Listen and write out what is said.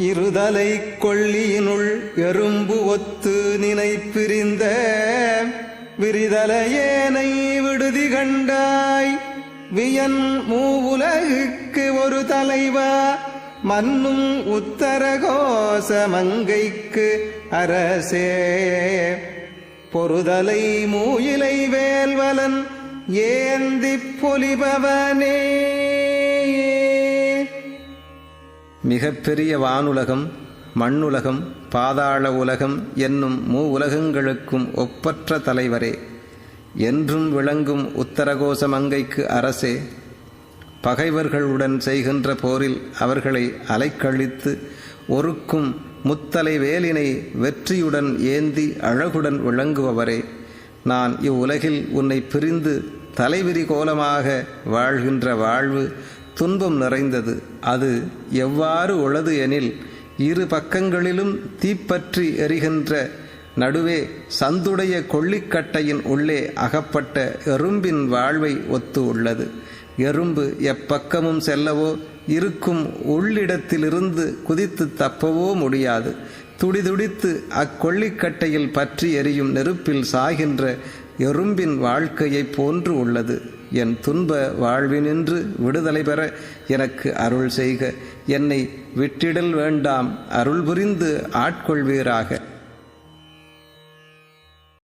இருதலை கொள்ளியினுள் எறும்பு ஒத்து நினைப்பிரிந்த விரிதலையேனை விடுதி கண்டாய். வியன் மூவுலகுக்கு ஒரு தலைவா மன்னும் உத்தரகோச மங்கைக்கு அரசே. பொறுதலை மூயிலை வேல்வலன் ஏந்தி பொலிபவனே. மிகப்பெரிய வானுலகம் மண்ணுலகம் பாதாள உலகம் என்னும் மூ உலகங்களுக்கும் ஒப்பற்ற தலைவரே. என்றும் விளங்கும் உத்தரகோச மங்கைக்கு அரசே. பகைவர்களுடன் செய்கின்ற போரில் அவர்களை அலைக்கழித்து ஒருக்கும் முத்தலை வேலினை வெற்றியுடன் ஏந்தி அழகுடன் விளங்குபவரே. நான் இவ்வுலகில் உன்னை பிரிந்து தலைவிரி கோலமாக வாழ்கின்ற வாழ்வு துன்பம் நிறைந்தது. அது எவ்வாறு உளது எனில் இரு பக்கங்களிலும் தீப்பற்றி எரிகின்ற நடுவே சந்துடைய கொள்ளிக்கட்டையின் உள்ளே அகப்பட்ட எறும்பின் வாழ்வை ஒத்து உள்ளது. எறும்பு எப்பக்கமும் செல்லவோ இருக்கும் உள்ளிடத்திலிருந்து குதித்து தப்பவோ முடியாது. துடிதுடித்து அக்கொள்ளிக்கட்டையில் பற்றி எரியும் நெருப்பில் சாகின்ற எறும்பின் வாழ்க்கையைப் போன்று உள்ளது. என் துன்ப வாழ்வினின்று விடுதலை பெற எனக்கு அருள் செய்க. என்னை விட்டிடல் வேண்டாம். அருள் புரிந்து ஆட்கொள்வீராக.